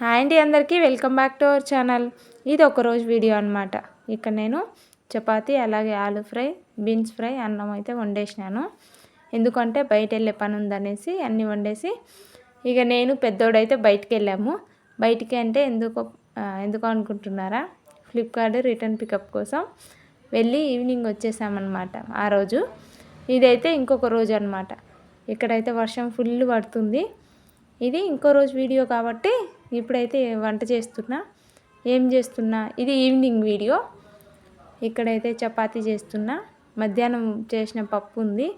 Hi అండి అందరికీ welcome back to our channel. ఇది ఒక రోజు వీడియో అనమాట ఇక్కడ నేను చపాతి అలాగే ఆలు ఫ్రై బీన్స్ ఫ్రై అన్నం అయితే వండేసినాను. ఎందుకంటే బయట వెళ్ళే పని ఉందనేసి అన్నీ వండేసి ఇక నేను పెద్దోడైతే బయటికి వెళ్ళాము బయటికి అంటే ఎందుకు ఎందుకు అనుకుంటున్నారా? ఫ్లిప్కార్ట్ రిటర్న్ పికప్ కోసం వెళ్ళి ఈవినింగ్ వచ్చేసామన్నమాట ఆ రోజు. ఇదైతే ఇంకొక రోజు అనమాట ఇక్కడైతే వర్షం ఫుల్ పడుతుంది. ఇది ఇంకో రోజు వీడియో కాబట్టి ఇప్పుడైతే వంట చేస్తున్నా. ఏం చేస్తున్నా? ఇది ఈవినింగ్ వీడియో. ఇక్కడైతే చపాతీ చేస్తున్నా. మధ్యాహ్నం చేసిన పప్పు ఉంది.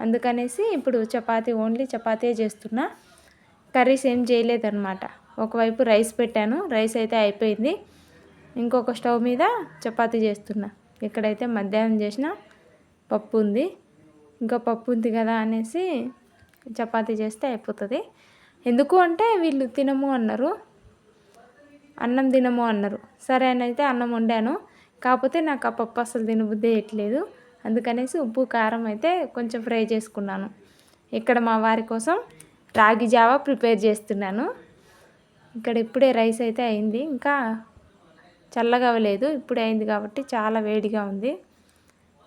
అందుకనేసి ఇప్పుడు చపాతీ ఓన్లీ చపాతీ చేస్తున్నా. కర్రీస్ ఏం చేయలేదన్నమాట. ఒకవైపు రైస్ పెట్టాను. రైస్ అయితే అయిపోయింది. ఇంకొక స్టవ్ మీద చపాతీ చేస్తున్నా. ఇక్కడైతే మధ్యాహ్నం చేసిన పప్పు ఉంది. ఇంకా పప్పు ఉంది కదా అనేసి చపాతీ చేస్తే అయిపోతుంది. ఎందుకు అంటే వీళ్ళు తినము అన్నారు. అన్నం తినము అన్నారు. సరే అని అయితే అన్నం వండాను. కాకపోతే నాకు ఆ పప్పు అసలు తినబుద్ధి వేయట్లేదు అందుకనేసి ఉప్పు కారం అయితే కొంచెం ఫ్రై చేసుకున్నాను. ఇక్కడ మా వారి కోసం రాగి జావా ప్రిపేర్ చేస్తున్నాను. ఇక్కడ ఇప్పుడే రైస్ అయితే అయింది. ఇంకా చల్లగా అవ్వలేదు. ఇప్పుడే అయింది కాబట్టి చాలా వేడిగా ఉంది.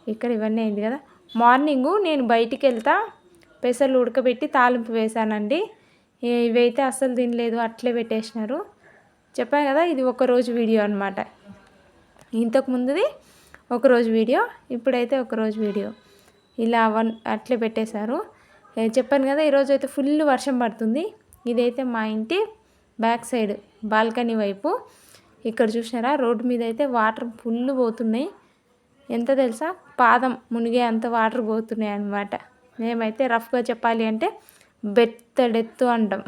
ఇక్కడ ఇవన్నీ అయింది కదా. మార్నింగు నేను బయటికి వెళ్తా. పెసలు ఉడకబెట్టి తాలింపు వేశానండి. ఇవైతే అస్సలు తినలేదు అట్లే పెట్టేసినారు. చెప్పాను కదా ఇది ఒకరోజు వీడియో అనమాట ఇంతకు ముందుది ఒకరోజు వీడియో ఇప్పుడైతే ఒకరోజు వీడియో. ఇలా వన్ అట్లే పెట్టేశారు. చెప్పాను కదా ఈరోజు అయితే ఫుల్ వర్షం పడుతుంది. ఇదైతే మా ఇంటి బ్యాక్ సైడ్ బాల్కనీ వైపు. ఇక్కడ చూసినారా రోడ్డు మీద అయితే వాటర్ ఫుల్ పోతున్నాయి. ఎంత తెలుసా పాదం మునిగే అంత వాటర్ పోతున్నాయి అన్నమాట. మేమైతే రఫ్గా చెప్పాలి అంటే బెత్తడెత్తు అంటాం.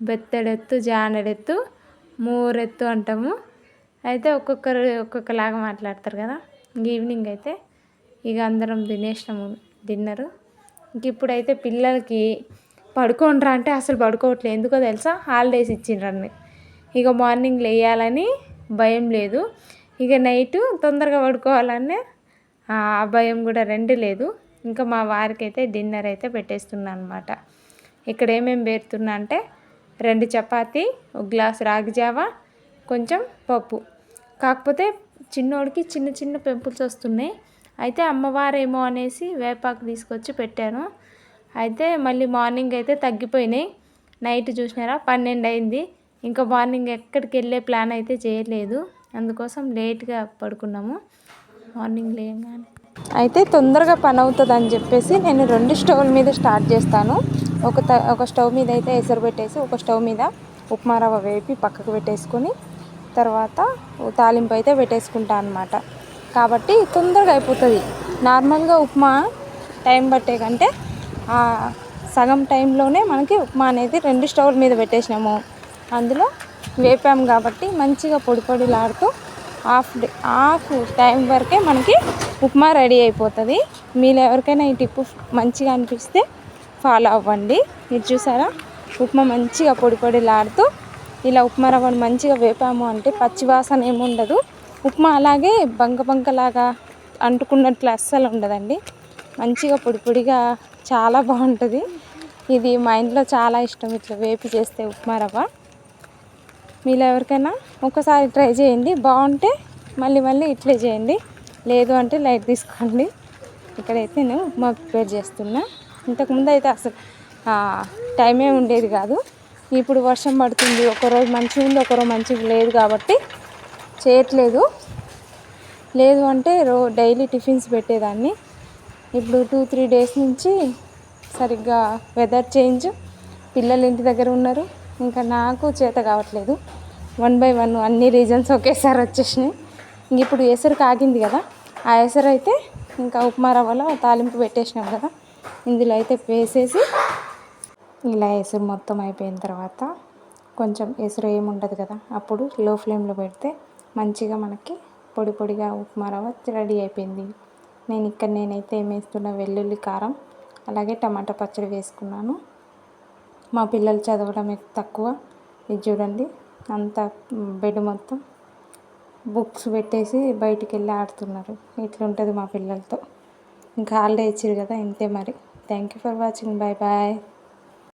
బెత్తడెత్తు జానడెత్తు మూరెత్తు అంటాము. అయితే ఒక్కొక్కరు ఒక్కొక్కలాగా మాట్లాడతారు కదా. ఈవినింగ్ అయితే ఇక అందరం తినేసినాము డిన్నరు ఇంక ఇప్పుడైతే పిల్లలకి పడుకోండ్రా అంటే అసలు పడుకోవట్లేదు ఎందుకో తెలుసా? హాలిడేస్ ఇచ్చిండ్రని ఇక మార్నింగ్ లేయాలని భయం లేదు. ఇక నైట్ తొందరగా పడుకోవాలనే ఆ భయం కూడా రెండు లేదు. ఇంకా మా వారికి అయితే డిన్నర్ అయితే పెట్టేస్తున్నాను అనమాట ఇక్కడ ఏమేమి పేరుతున్నా అంటే రెండు చపాతి ఒక గ్లాస్ రాగి జావ కొంచెం పప్పు. కాకపోతే చిన్నోడికి చిన్న చిన్న పెంపుల్స్ వస్తున్నాయి. అయితే అమ్మవారేమో అనేసి వేపాకు తీసుకొచ్చి పెట్టాను. అయితే మళ్ళీ మార్నింగ్ అయితే తగ్గిపోయినాయి. నైట్ చూసినారా? పన్నెండు అయింది. ఇంకా మార్నింగ్ ఎక్కడికి వెళ్ళే ప్లాన్ అయితే చేయలేదు. అందుకోసం లేట్గా పడుకున్నాము. మార్నింగ్ లేగానే అయితే తొందరగా పని అవుతుంది అని చెప్పేసి నేను రెండు స్టవ్ల మీద స్టార్ట్ చేస్తాను. ఒక ఒక స్టవ్ మీద అయితే ఎసరు పెట్టేసి ఒక స్టవ్ మీద ఉప్మా రవ్వ వేపి పక్కకు పెట్టేసుకొని తర్వాత తాలింపు అయితే పెట్టేసుకుంటాను అనమాట కాబట్టి తొందరగా అయిపోతుంది. నార్మల్గా ఉప్మా టైం పట్టే కంటే సగం టైంలోనే మనకి ఉప్మా అనేది రెండు స్టవ్ల మీద పెట్టేసినాము. అందులో వేపాము కాబట్టి మంచిగా పొడి పొడిలాడుతూ హాఫ్ డే హాఫ్ టైం వరకే మనకి ఉప్మా రెడీ అయిపోతుంది. మీరు ఎవరికైనా ఈ టిప్పు మంచిగా అనిపిస్తే ఫాలో అవ్వండి. మీరు చూసారా? ఉప్మా మంచిగా పొడి పొడిలాడుతూ ఇలా ఉప్మా రవ్వను మంచిగా వేపాము అంటే పచ్చివాసన ఏముండదు ఉప్మా అలాగే బంక బంకలాగా అంటుకున్నట్లు అస్సలు ఉండదండి. మంచిగా పొడి పొడిగా చాలా బాగుంటుంది. ఇది మా ఇంట్లో చాలా ఇష్టం ఇట్లా వేపి చేస్తే ఉప్మా రవ్వ. మీలో ఎవరికైనా ఒకసారి ట్రై చేయండి. బాగుంటే మళ్ళీ మళ్ళీ ఇట్లే చేయండి. లేదు అంటే లైట్ తీసుకోండి. ఇక్కడైతే నేను ఉప్మా ప్రిపేర్ చేస్తున్నా. ఇంతకుముందు అయితే అసలు టైమే ఉండేది కాదు. ఇప్పుడు వర్షం పడుతుంది. ఒకరోజు మంచిగా ఉంది ఒకరోజు మంచిగా లేదు కాబట్టి చేయట్లేదు. లేదు అంటే రో డైలీ టిఫిన్స్ పెట్టేదాన్ని. ఇప్పుడు టూ త్రీ డేస్ నుంచి సరిగ్గా వెదర్ చేంజ్. పిల్లలు ఇంటి దగ్గర ఉన్నారు. ఇంకా నాకు చేత కావట్లేదు. వన్ బై వన్ అన్ని రీజన్స్ ఒకేసారి వచ్చేసినాయి. ఇంక ఇప్పుడు ఎసరు కాగింది కదా ఆ ఎసరు అయితే ఇంకా ఉప్మా రవ్వలో తాలింపు పెట్టేసినాం కదా ఇందులో అయితే వేసేసి ఇలా ఎసురు మొత్తం అయిపోయిన తర్వాత కొంచెం ఎసురు ఏముండదు కదా అప్పుడు లో ఫ్లేమ్లో పెడితే మంచిగా మనకి పొడి పొడిగా ఉప్మా రవ్వ రెడీ అయిపోయింది. నేను ఇక్కడ నేనైతే ఏమేస్తున్న వెల్లుల్లి కారం అలాగే టమాటా పచ్చడి వేసుకున్నాను. మా పిల్లలు చదవడం తక్కువ ఇది చూడండి. అంతా బెడ్ మొత్తం. బుక్స్ పెట్టేసి బయటికి వెళ్ళి ఆడుతున్నారు. ఇట్లుంటుంది మా పిల్లలతో. ఇంకా హాలిడే ఇచ్చారు కదా ఇంతే మరి. Thank you for watching bye bye